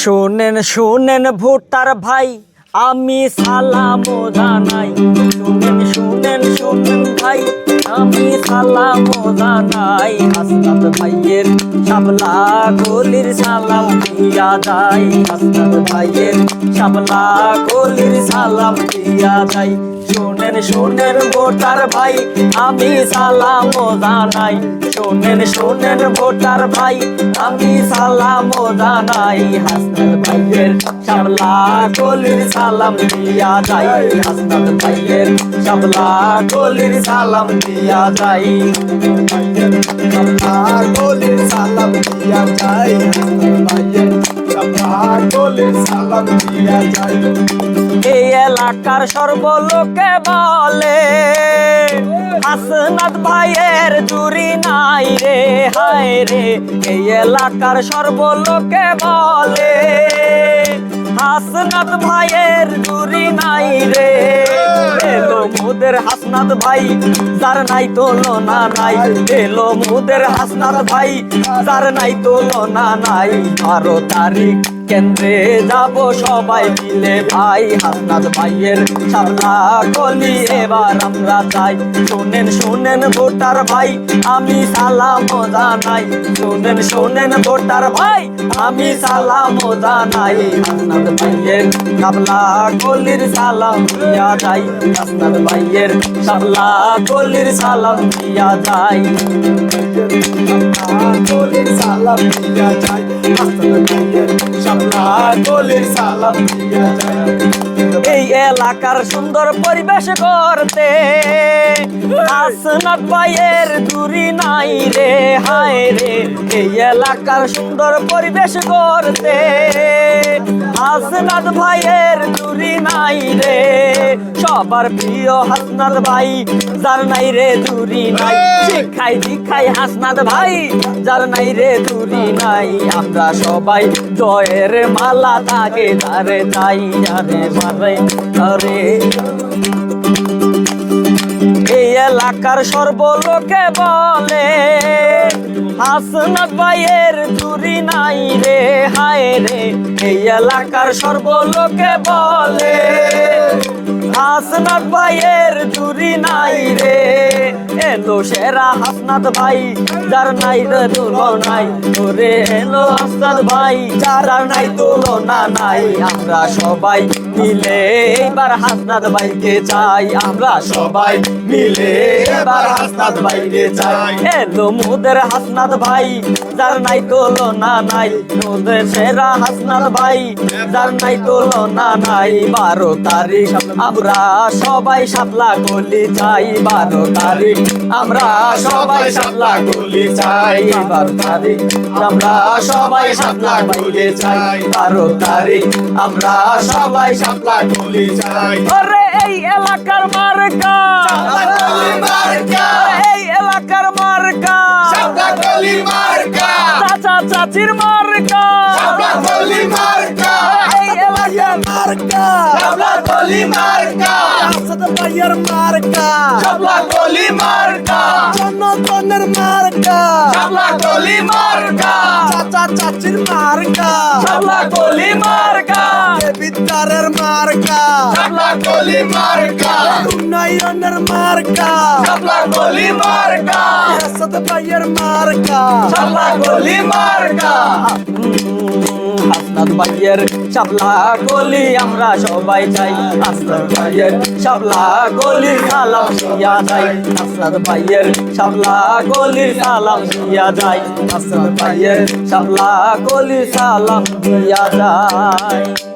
শোনেন শোনেন ভোটার ভাই, আমি সালাম জানাই। শোনেন শোনেন শোনেন ভাই, আমি সালাম জানাই। হাসনাত ভাইয়ের শাবলা গলির সালাম দিয়া যাই। হাসনাত ভাইয়ের শাবলা গলির সালাম দিয়া যাই। শোনেন শোনেন ভোটার ভাই, আমি সালাম জানাই। শোনেন শোনেন ভোটার ভাই, আমি সালাম জানাই। হাসনাত ভাইয়ের শাবলা গলির সালাম দিয়া যাই। হাসনাত ভাইয়ের শাবলা গলির সালাম দিয়া যাই। আমার গলির সালাম দিয়া যাই। ভাইয়ের আমার গলির সালাম এই এলাকার সর্বলোকে বলে, হাসনাত ভাইয়ের জুরি নাই রে, হায় রে। এই এলাকার সর্বলোকে বলে, হাসনাত ভাইয়ের জুরি নাই রে। এলো মুদের হাসনাত ভাই, যার নাই তুলনা নাই। এলো হাসনাত ভাই, যার নাই তুলনা নাই। বারো তারিখ কেন্দ্রে যাব সবাই মিলে। ভাই, হাসনাত ভাইয়ের সামনা গলি। এবার আমরা চাই শোনেন শোনেন ভোটার ভাই, আমি সালাম জানাই। শোনেন শোনেন ভোটার ভাই, আমি সালাম জানাই। হাসনাত ভাইয়ের সামলা গলির সালাম দিয়া যাই। হাসনাত ভাইয়ের সামলা গলির সালাম দিয়া যাই। সালাম দিয়া যাই। হাসনাত ভাইয়ের শামলা গলির সালাম এই এলাকার সুন্দর পরিবেশ করতে হাসনাত ভাইয়ের দূরি নাই রে, হায় রে। এই এলাকার সুন্দর পরিবেশ করতে হাসনাত ভাইয়ের দূরি নাই রে। সবার প্রিয় হাসনাত ভাই, যার নাই রে দূরি নাই। শিখাই দীক্ষাই হাসনাত ভাই, যার নাই রে দূরি নাই। আমরা সবাই জয়ের মালা তাকে তারে চাই আরে মারে আরে এই এলাকার সর্বলোকে বলে হাসনাত ভাইয়ের চুরি নাই রে, হায় রে। এই এলাকার সর্বলোকে বলে হাসনাত ভাইয়ের চুরি নাই রে। এলো সেরা হাসনাত ভাই, যার নাই রে তুলনাই ওরে এলো হাসনাত ভাই, যার নাই তুলনা নাই। আমরা সবাই মিলে এবার হাসনাত ভাইকে চাই। আমরা সবাই মিলে এবার হাসনাত ভাইকে চাই। এলো মোদের হাসনাত ভাই, যার নাই তুলনা নাই। মোদের সেরা হাসনাত ভাই, যার নাই তুলনা নাই। বারো তারিখ আমরা সবাই সাপলা গলি চাই। বারো তারিখ আমরা সবাই সাপলা গলি চাই বারো তারিখ। আমরা সবাই সাপলা গলি চাই বারো তারিখ। আমরা সবাই শামলা গলি যাই আরে এই এলাকার মার্কা। এই এলাকার মার্কা। চাচা চাচির মার্কা। এলাকার মার্কা শামলা গলি মার্কা হাসনাত ভাইয়ের মার্কা শামলা গলি মার্কা জনগণের মার্কা শামলা গলি মার্কা চাচা চাচির মার্কা শামলা গলি মার্কা বিদ্যারের মার্কা শামলা গলি মার্কা উন্নয়নের মার্কা শামলা গলি মার্কা হাসনাত ভাইয়ের মার্কা শামলা গলি মার্কা হাসনাত ভাইয়ের শাপলা গলি আমরা সবাই চাই। হাসনাত ভাইয়ের শাপলা গলি সালাম দিয়া যাই। হাসনাত ভাইয়ের শাপলা গলি সালাম দিয়া যাই। হাসনাত ভাইয়ের শাপলা গলি সালাম দিয়া যায়